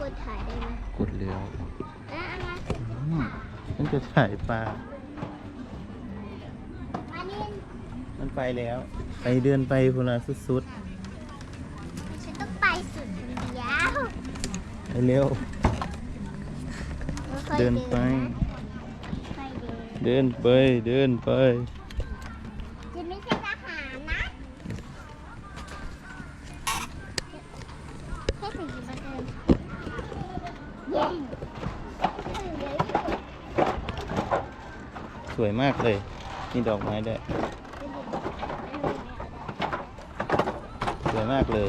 แล้วเอามาอืมมันจะถ่ายปลาอันนี้มันไปแล้ว ไปเดินไปพนละสุดฉันต้องไปสุดคนเดียวๆไปเร็วค่อยๆเดินไปค่อยๆเดินเดินไปเดินไป จะไม่ใช่ทหารนะแค่สี่สิบเปอร์เซ็นต์เย้ สวยมากเลยมีดอกไม้ด้วย สวยมากเลย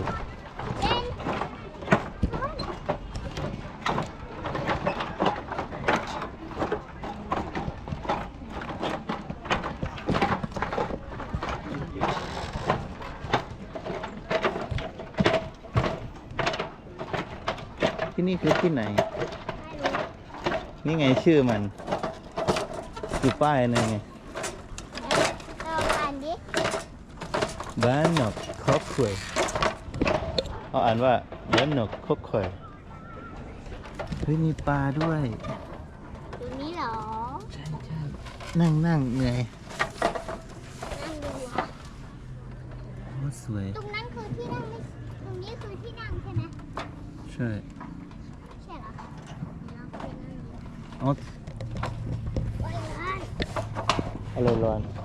ที่นี่คือที่ไหน นี่ไงชื่อมันคือป้ายนั่นไงเราอ่านดิบ้านนกคอกควยเขาอ่านว่าบ้านนกคอกควยเฮ้ยมีปลาด้วยตรงนี้เหรอ ใช่ใช่นั่งนั่งเหนื่อยนั่งดูเหรอโอ้สวย ตรงนั้นคือที่นั่งไม่ตรงนี้คือที่นั่งใช่ไหมใช่ใช่เหรอเรา ไป